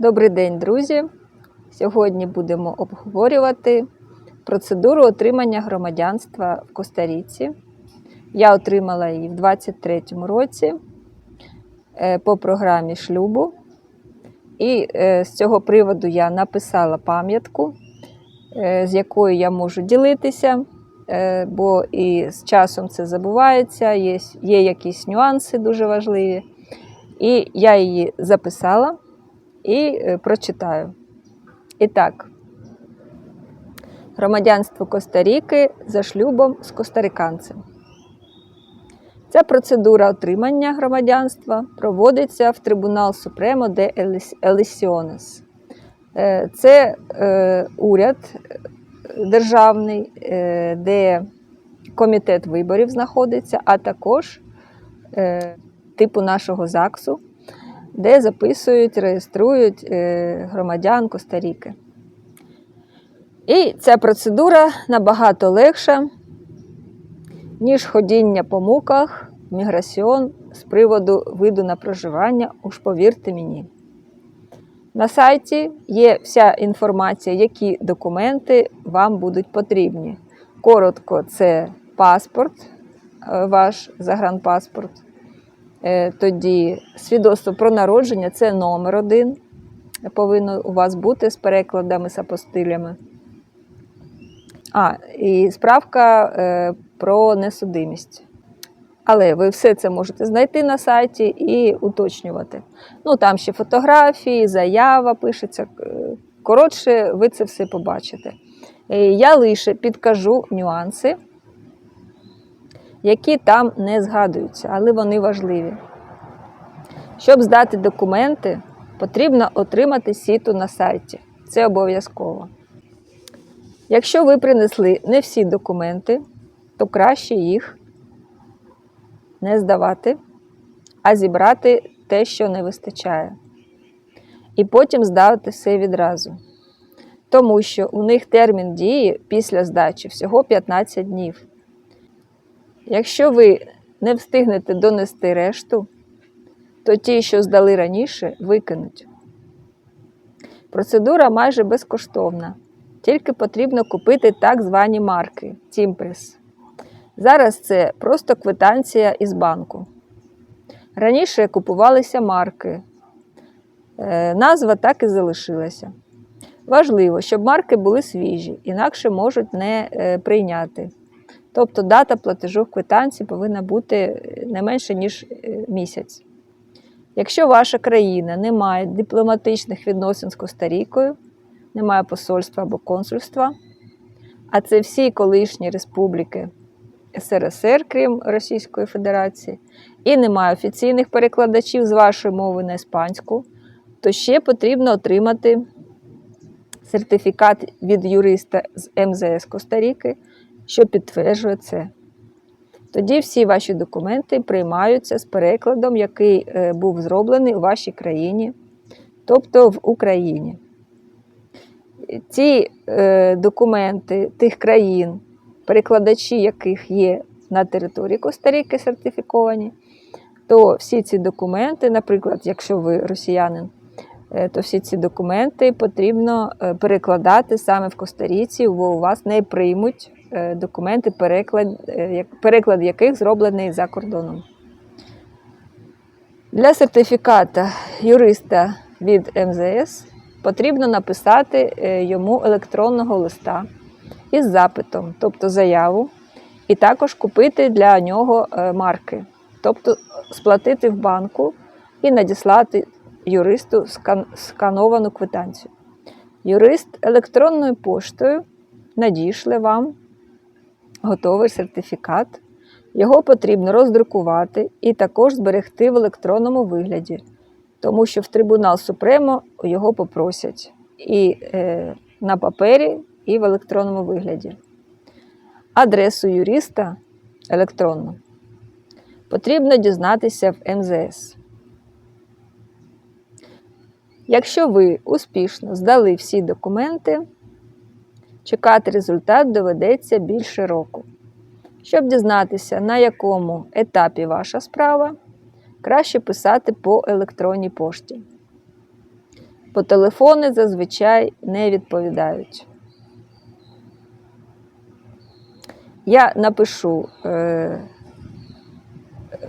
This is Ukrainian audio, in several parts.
Добрий день, друзі! Сьогодні будемо обговорювати процедуру отримання громадянства в Коста-Ріці. Я отримала її в 23-му році е, по програмі шлюбу. І е, з цього приводу я написала пам'ятку, е, з якою я можу ділитися, бо і з часом це забувається, є, є якісь нюанси дуже важливі. І я її записала і е, прочитаю. І так, громадянство Коста-Ріки за шлюбом з костариканцем. Ця процедура отримання громадянства проводиться в Трибунал Супремо де Елісіонес. Е, Це е, уряд державний, де комітет виборів знаходиться, а також типу нашого ЗАГСу, де записують, реєструють е, громадян Коста-Ріки. І ця процедура набагато легша, ніж ходіння по муках, міграсіон з приводу виду на проживання, уж повірте мені. На сайті є вся інформація, які документи вам будуть потрібні. Коротко, це паспорт, е, ваш загранпаспорт. Е, Тоді свідоцтво про народження це номер один. Повинно у вас бути з перекладами, з апостилями. А, і справка е, про несудимість. Але ви все це можете знайти на сайті і уточнювати. Ну, там ще фотографії, заява пишеться. Е, Коротше, ви це все побачите. Я лише підкажу нюанси, які там не згадуються, але вони важливі. Щоб здати документи, потрібно отримати сіту на сайті. Це обов'язково. Якщо ви принесли не всі документи, то краще їх не здавати, а зібрати те, що не вистачає. І потім здати все відразу. Тому що у них термін дії після здачі всього 15 днів. Якщо ви не встигнете донести решту, то ті, що здали раніше, викинуть. Процедура майже безкоштовна, тільки потрібно купити так звані марки Тімпрес. Зараз це просто квитанція із банку. Раніше купувалися марки. Е, Назва так і залишилася. Важливо, щоб марки були свіжі, інакше можуть не е, прийняти. Тобто дата платежу в квитанції повинна бути е, не менше, ніж е, місяць. Якщо ваша країна не має дипломатичних відносин з Коста-Рікою, немає посольства або консульства, а це всі колишні республіки СРСР, крім Російської Федерації, і немає офіційних перекладачів з вашої мови на іспанську, то ще потрібно отримати сертифікат від юриста з МЗС Коста-Ріки, що підтверджує це. Тоді всі ваші документи приймаються з перекладом, який е, був зроблений у вашій країні, тобто в Україні. Ці е, документи тих країн, перекладачі яких є на території Коста-Ріки сертифіковані, то всі ці документи, наприклад, якщо ви росіянин, е, то всі ці документи потрібно перекладати саме в Коста-Ріці, бо у вас не приймуть документи, переклад, е, переклад яких зроблений за кордоном. Для сертифіката юриста від МЗС потрібно написати е, йому електронного листа із запитом, тобто заяву, і також купити для нього е, марки, тобто сплатити в банку і надіслати юристу скановану квитанцію. Юрист електронною поштою надішле вам готовий сертифікат. Його потрібно роздрукувати і також зберегти в електронному вигляді, тому що в Трибунал Супремо його попросять і е, на папері, і в електронному вигляді. Адресу юриста електронну потрібно дізнатися в МЗС. Якщо ви успішно здали всі документи, чекати результат доведеться більше року. Щоб дізнатися, на якому етапі ваша справа, краще писати по електронній пошті. По телефони зазвичай не відповідають. Я напишу е,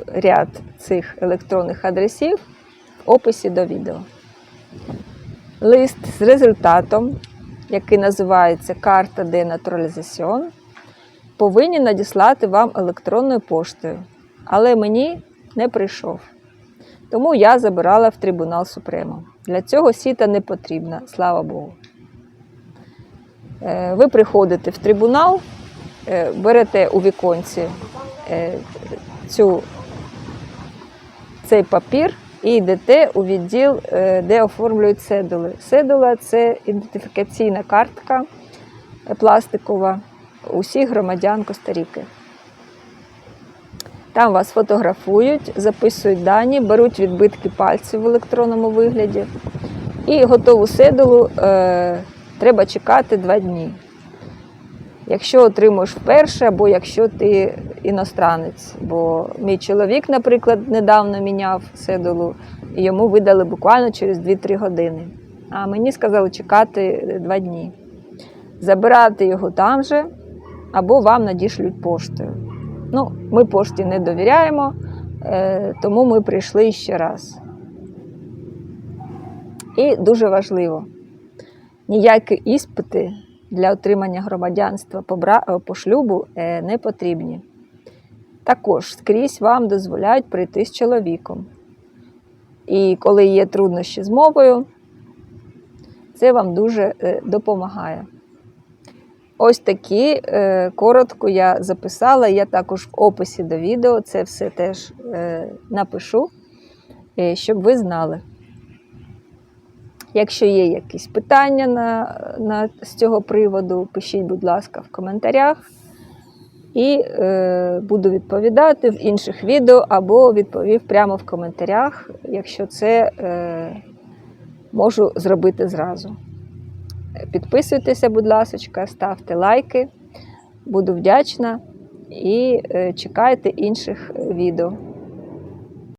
ряд цих електронних адресів в описі до відео. Лист з результатом, який називається Карта де натуралізаціон, повинні надіслати вам електронною поштою, але мені не прийшов. Тому я забирала в трибунал Супремо. Для цього сіта не потрібна, слава Богу. Е, Ви приходите в трибунал, е, берете у віконці е, цю, цей папір і йдете у відділ, е, де оформлюють седули. Седула це ідентифікаційна картка е, пластикова усіх громадян Коста-Ріки. Там вас фотографують, записують дані, беруть відбитки пальців в електронному вигляді. І готову седулу е, треба чекати два дні. Якщо отримуєш вперше, або якщо ти іностранець. Бо мій чоловік, наприклад, недавно міняв седулу, і йому видали буквально через 2-3 години. А мені сказали чекати два дні. Забирати його там же, або вам надішлють поштою. Ну, ми пошті не довіряємо, е, тому ми прийшли ще раз. І дуже важливо, ніякі іспити для отримання громадянства по, по шлюбу е, не потрібні. Також скрізь вам дозволяють прийти з чоловіком. І коли є труднощі з мовою, це вам дуже е, допомагає. Ось такі е, коротко я записала. Я також в описі до відео це все теж е, напишу, е, щоб ви знали. Якщо є якісь питання на, на, з цього приводу, пишіть, будь ласка, в коментарях. І е, буду відповідати в інших відео або відповів прямо в коментарях, якщо це е, можу зробити зразу. Підписуйтеся, будь ласка, ставте лайки. Буду вдячна і е, чекайте інших відео.